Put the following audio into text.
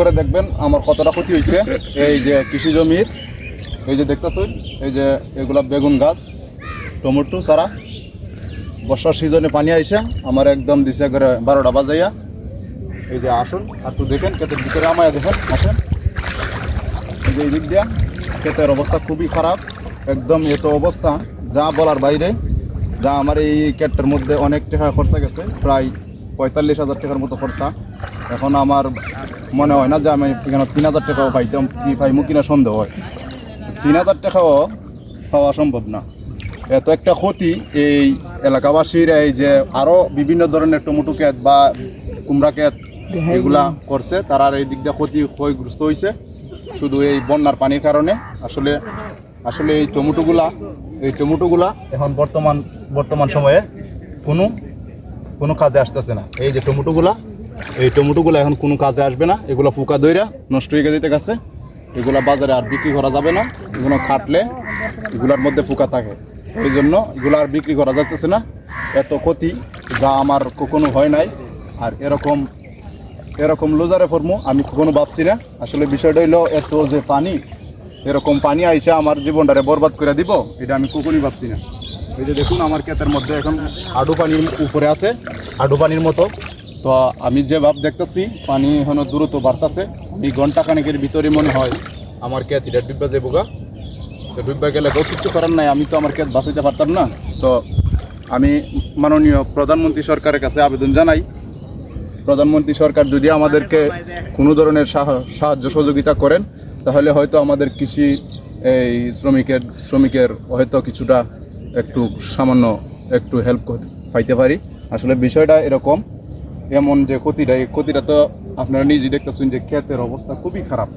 করে দেখবেন আমার কতটা ক্ষতি হয়েছে। এই যে কৃষি জমির, এই যে দেখতেছেন, এই যে এগুলা বেগুন গাছ, টমেটো সারা বর্ষার সিজনে পানি আইসা, আমার একদম দিছে করে বারোটা বাজাইয়া। এই যে আসুন আর তো দেখেন, ক্ষেতের ভিতরে আমায় দেখেন, আসেন। এই যে এই দিক দিয়া, ক্ষেতের অবস্থা খুবই খারাপ, একদম এত অবস্থা, যা বলার বাইরে, যা আমার এই ক্ষেতটার মধ্যে অনেক টাকা খরচা গেছে, প্রায় পঁয়তাল্লিশ হাজার টাকার মতো খরচা। এখন আমার মনে হয় না যে আমি এখানে তিন হাজার টাকাও পাইতাম পাইমু কিনা সন্দেহ হয়। তিন হাজার টাকাও পাওয়া সম্ভব না। এত একটা ক্ষতি এই এলাকাবাসীর, এই যে আরও বিভিন্ন ধরনের টমেটো ক্ষেত বা কুমড়া ক্ষেত এগুলা করছে, তারা এই দিক দিয়ে ক্ষতি ক্ষয়গ্রস্ত হয়েছে শুধু এই বন্যার পানির কারণে। আসলে আসলে এই টমেটোগুলা এই টমেটোগুলা এখন বর্তমান বর্তমান সময়ে কোনো কোনো কাজে আসতেছে না। এই যে টমেটোগুলা এই টমেটোগুলো এখন কোনো কাজে আসবে না। এগুলো পোকা দইরা নষ্ট হয়ে যেতে গেছে। এগুলা বাজারে আর বিক্রি করা যাবে না। এগুলো খাটলে এগুলার মধ্যে পোকা থাকে। ওই জন্য এগুলো আর বিক্রি করা যাচ্ছে না। এত ক্ষতি যা আমার কখনো হয় নাই। আর এরকম এরকম লোজারে ফর্মু আমি কখনো ভাবছি না। আসলে বিষয়টা হইল এত যে পানি, এরকম পানি আইসা আমার জীবনটারে বরবাদ করে দিব, এটা আমি কখনই ভাবছি না। এই যে দেখুন, আমার ক্ষেতের মধ্যে এখন আডু পানির উপরে আছে। আডু পানির মতো তো আমি যে ভাব দেখতেছি, পানি এখনও দ্রুত বাড়তেছে। এই ঘণ্টা খানেকের ভিতরে মনে হয় আমার ক্ষেত এটা ডুববা যাব গা। ডুববা গেলে কেউ কিচ্ছু করার নাই, আমি তো আমার ক্ষেত বাঁচাইতে পারতাম না। তো আমি মাননীয় প্রধানমন্ত্রী সরকারের কাছে আবেদন জানাই, প্রধানমন্ত্রী সরকার যদি আমাদেরকে কোনো ধরনের সাহা- সাহায্য সহযোগিতা করেন, তাহলে হয়তো আমাদের কৃষি, এই শ্রমিকের শ্রমিকের হয়তো কিছুটা একটু সামান্য একটু হেল্প পাইতে পারি। আসলে বিষয়টা এরকম এমন যে ক্ষতিটা এই ক্ষতিটা তো আপনারা নিজেই দেখতেছেন যে ক্ষেতের অবস্থা খুবই খারাপ।